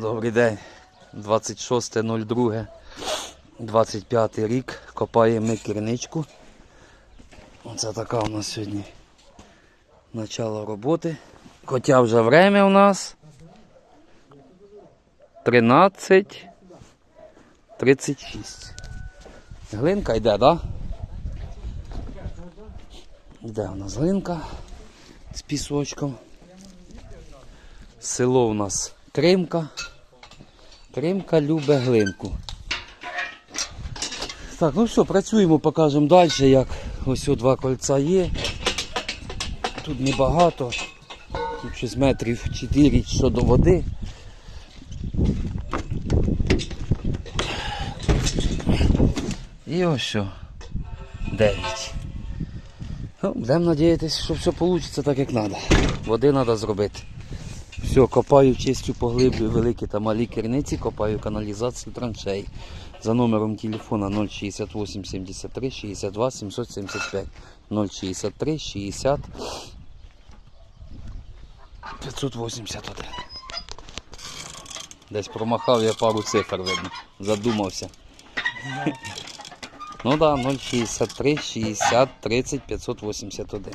Добрий день. 26.02. 25 рік. Копаємо ми керничку. Оце така у нас сьогодні начало роботи. Хоча вже время у нас 13.36. Глинка йде, так? Да? Йде у нас глинка з пісочком. Село у нас Кримка. Кримка любе глинку. Так, ну все, працюємо, покажемо далі, як ось о два кольця є. Тут небагато. Тут щось метрів 4 що до води. І ось що. 9. Ну, будемо надіятися, що все вийде так, як треба. Води треба зробити. Все, копаю, чистю, поглиблюю великі та малі керниці, копаю каналізацію траншей. За номером телефона 068 73 62 775 063 60 581. Десь промахав я пару цифр видно. Задумався. Ну да, 063 60 30 581.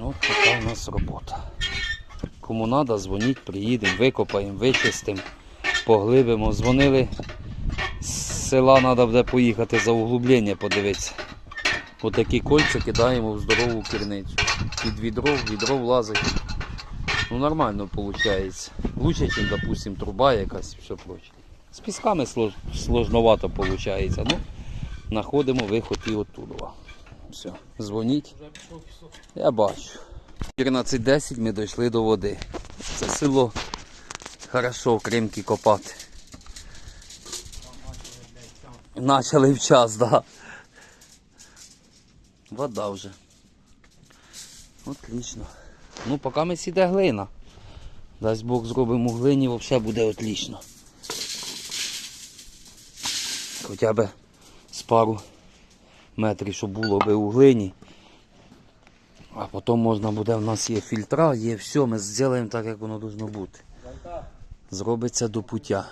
Ось така у нас робота. Кому треба, дзвоніть, приїдемо, викопаємо, вичистимо, поглибимо. Дзвонили з села треба буде поїхати за углублення, подивитися. Отакі кольця кидаємо в здорову керницю. Під відро, відро влазить. Ну нормально виходить. Лучше, ніж, допустим, труба якась і все проче. З пісками слож, сложновато виходить. Ну, знаходимо виход і оттуда. Все, дзвоніть. Я бачу. 14.10 ми дійшли до води. Це село хорошо в Кримки копати. Начали в час, так. Да. Вода вже. Отлично. Ну, поки ми сіде глина. Дасть Бог зробимо глині, взагалі буде отлично. Хоча б з пару метрів, щоб було би у глині. А потім можна буде, у нас є фільтра, є все, ми зробимо так, як воно повинно бути. Зробиться до пуття.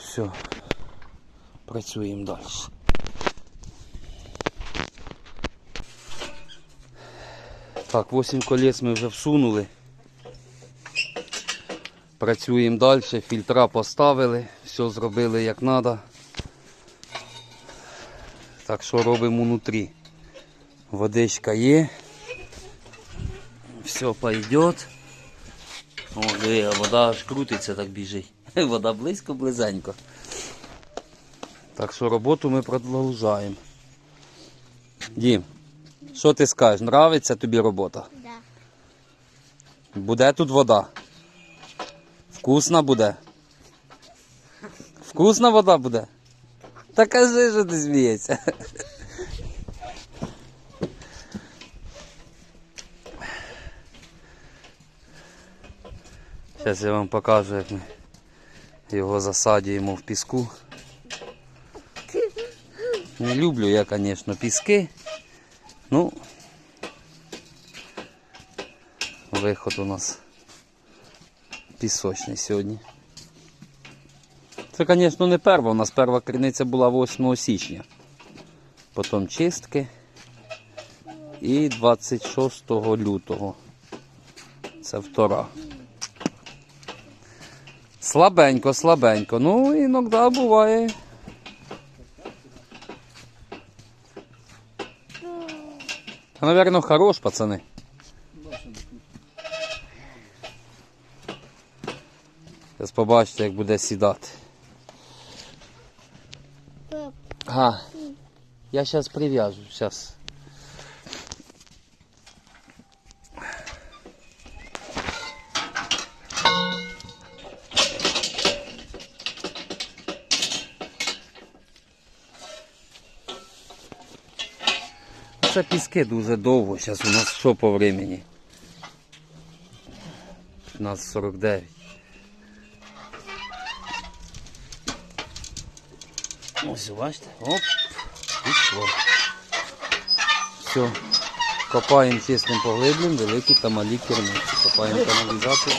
Все. Працюємо далі. Так, 8 колес ми вже всунули. Працюємо далі, фільтра поставили, все зробили як треба. Так що робимо внутрі. Водичка є. Все пойдет. О, диви, вода аж крутиться, так біжить. Вода близько, близенько. Так що роботу ми продовжуємо. Дім, що ти скажеш? Нравиться тобі робота? Да. Буде тут вода? Вкусна буде? Вкусна вода буде? Та кажи, що ти смієшся. Зараз я вам покажу, як ми його засадюємо в піску. Не люблю я, звісно, піски. Ну, виход у нас пісочний сьогодні. Це, звісно, не перва. У нас перша криниця була 8 січня. Потім чистки. І 26 лютого. Це втора. Слабенько, слабенько. Ну, іноді буває. Та, мабуть, хорош, пацани. Зараз побачите, як буде сідати. Ага. Я зараз прив'яжу, зараз. Це піски дуже довго, зараз у нас що по времени? 15.49. Ось, бачите? Оп, пішло. Все. Копаємо чесним поглиблем великі та малі керниці. Копаємо каналізацію.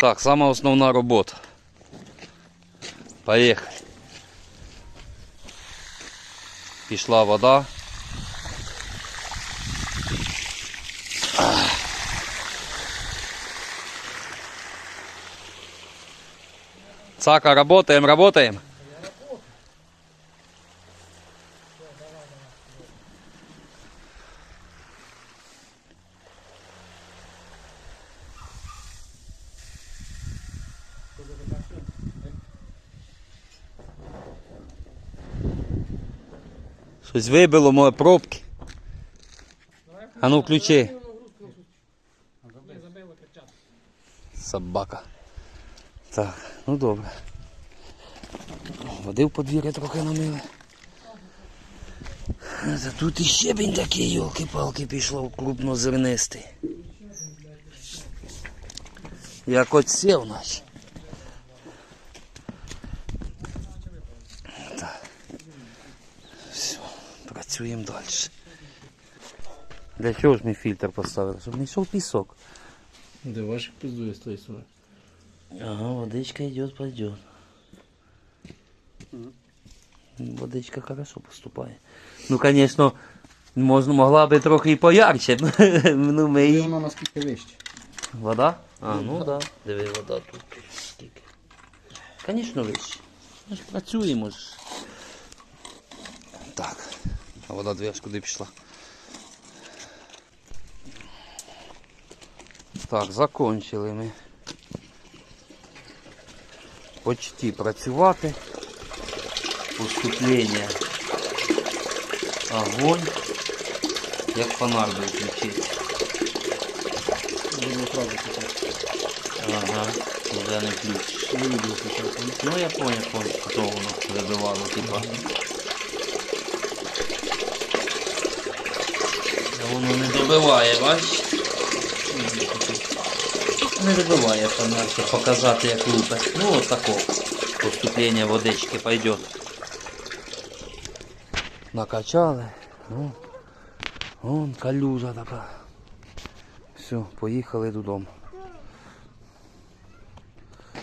Так, сама основна робота. Поїхали. Пішла вода. Цака, работаем, работаем. Щось вибило моє пробки. А ну включи. Собака. Так, ну добре. Води в подвір'я трохи намили. Та тут і щебінь такий, йолки-палки, пішло крупнозернистий. Як отсів наш. Працюємо далі. Для чого ж ми фільтр поставили? Щоб не йшов пісок. Да ваших пиздує з тої сторони. Ага, водичка идет, пойдет. Водичка хорошо поступає. Ну, конечно, можна, могла би трохи і поярче. ну, ми її... воно наскільки вище. Вода? А, ну да. Диви, вода тут скільки. Звісно, вище. Ми ж працюємо ж. А вода дві аж куди пішла. Так, закончили ми. Почти працювати. Поступлення. Огонь. Як фонар би включити. Ага, вже не включати. Ну я понял, понял, що воно вибивало, типа. Воно не добиває, бачиш? Не добиває фонарь, показати як лупить. Ну от тако. Поступлення водички пойдет. Накачали. Ну, вон калюжа така. Все, поїхали додому.